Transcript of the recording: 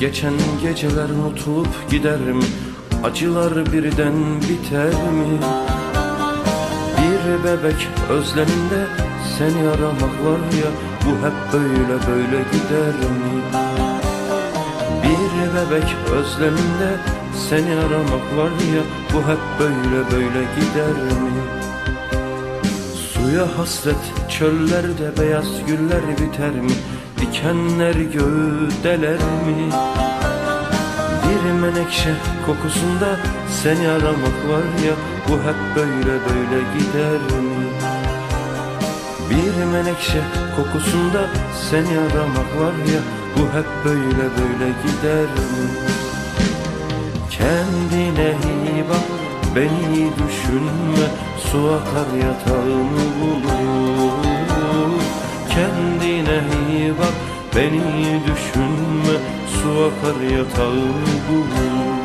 Geçen geceler unutulup gider mi? Acılar birden biter mi? Bir bebek özleminde seni aramak var ya Bu hep böyle böyle gider mi? Bir bebek özleminde seni aramak var ya Bu hep böyle böyle gider mi? Suya hasret çöllerde beyaz güller biter mi? Dikenler göğü deler mi? Bir menekşe kokusunda seni aramak var ya Bu hep böyle böyle gider mi? Bir menekşe kokusunda seni aramak var ya Bu hep böyle böyle gider mi? Kendine iyi bak beni düşünme Su akar yatağını bulur Kendine iyi bak beni düşünme. Su akar yatağını bulur